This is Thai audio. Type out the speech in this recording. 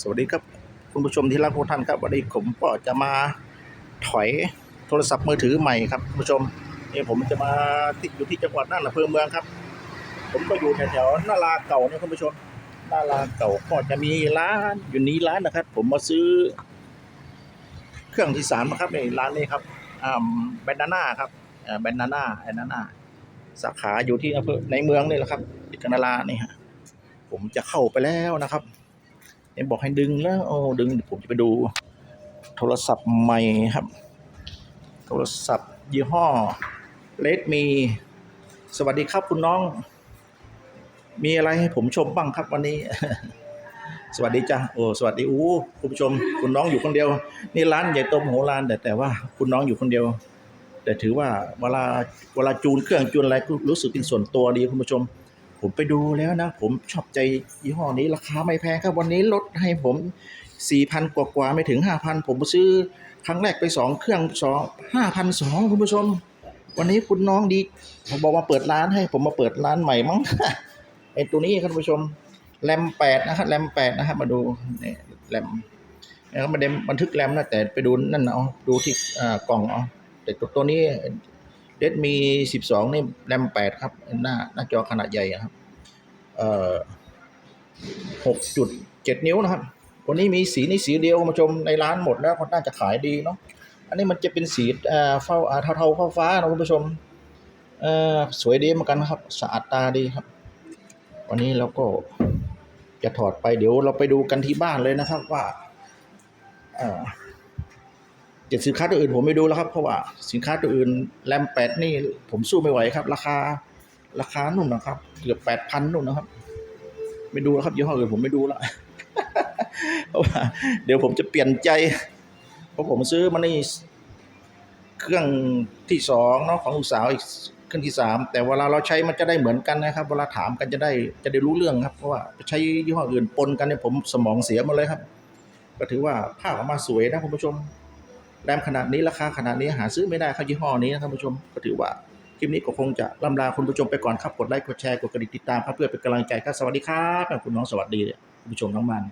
สวัสดีครับ คุณผู้ชมที่รักทุกท่านครับวันนี้ผมก็จะมาถอยโทรศัพท์มือถือใหม่ครับคุณผู้ชมนี่ผมจะมาติดอยู่ที่จังหวัดน่านอำเภอเมืองครับ ผมก็อยู่แถวๆนาลาเก่าเนี่ยคุณผู้ชมนาลาเก่าก็จะมีร้านอยู่นี้ร้านนะครับ ผมมาซื้อ เครื่องที่สามนะครับในร้านนี้ครับอ่าแบนนาน่าครับแบนนาน่าแบนนาน่าสาขาอยู่ที่อำเภอในเมืองนี่แหละครับติดกับนาลานี่ฮะผมจะเข้าไปแล้วนะครับ เห็นบอกให้ดึงแล้วโอ้ดึงผมจะไปดู โทรศัพท์ใหม่ครับ โทรศัพท์ ยี่ห้อเลดมี สวัสดีครับคุณน้อง มีอะไรให้ผมชมบ้างครับวันนี้ สวัสดีจ้ะโอ้สวัสดีอู้คุณผู้ชม คุณน้องอยู่คนเดียว นี่ร้านใหญ่โตมโหฬารแต่แต่ว่าคุณน้องอยู่คนเดียว แต่ถือว่าเวลาเวลาจูนเครื่องจูนอะไรรู้สึกเป็นส่วนตัวดีคุณผู้ชม ผมไปดูแล้วนะ ผมชอบใจยี่ห้อนี้ราคาไม่แพงครับ วันนี้ลดให้ผมสี่พันกว่ากว่าไม่ถึงห้าพันผมซื้อครั้งแรกไปสองเครื่องสองห้าพันสองคุณผู้ชม วันนี้คุณน้องดี ผมบอกว่าเปิดร้านให้ผมมาเปิดร้านใหม่มั้งไอตัวนี้ครับคุณผู้ชมแรมแปดนะครับแรมแปดนะครับมาดูเนี่ยแรมนะครับมาเดมบันทึกแรมนะแต่ไปดูนั่นเอาดูที่กล่องเอาแต่ตัวนี้ เดดมีสิบสองนี่แรมแปดครับ หน้าหน้าจอขนาดใหญ่ครับ เอ่อนิ้วนะครับวันนี้มีสีนี้สีเดียวมาชมในร้านหมดแล้วคนน่าจะขายดีเนาะ อันนี้มันจะเป็นสีเอ่อเฝ้าอ่าเทาๆฟ้าฟ้าๆนะคุณผู้ชม เอ่อสวยดีเหมือนกันครับ สะอาดตาดีครับ วันนี้เราก็จะถอดไปเดี๋ยวเราไปดูกันที่บ้านเลยนะครับว่า เอ่อ เจ็ดสินค้าตัวอื่นผมไม่ดูแล้วครับ เพราะว่าสินค้าตัวอื่นแรมแปดนี่ผมสู้ไม่ไหวครับ ราคาราคานุ่นนะครับ เกือบแปดพันนุ่นนะครับ ไม่ดูแล้วครับยี่ห้ออื่นผมไม่ดูแล้วเพราะว่าเดี๋ยวผมจะเปลี่ยนใจ เพราะผมซื้อมาในเครื่องที่สองเนาะของลูกสาวอีกเครื่องที่สามแต่เวลาเราใช้มันจะได้เหมือนกันนะครับ เวลาถามกันจะได้จะได้รู้เรื่องครับเพราะว่าใช้ยี่ห้ออื่นปนกันเนี่ยผมสมองเสียหมาเลยครับ ก็ถือว่าภาพออกมาสวยนะคุณผู้ชม แรมขนาดนี้ราคาขนาดนี้หาซื้อไม่ได้ครับยี่ห้อนี้นะท่านผู้ชมก็ถือว่าคลิปนี้ก็คงจะล่ำลาคุณผู้ชมไปก่อนครับกดไลค์กดแชร์กดกระดิ่งติดตามครับเพื่อเป็นกำลังใจครับสวัสดีครับคุณน้องสวัสดีผู้ชมทั้งมัน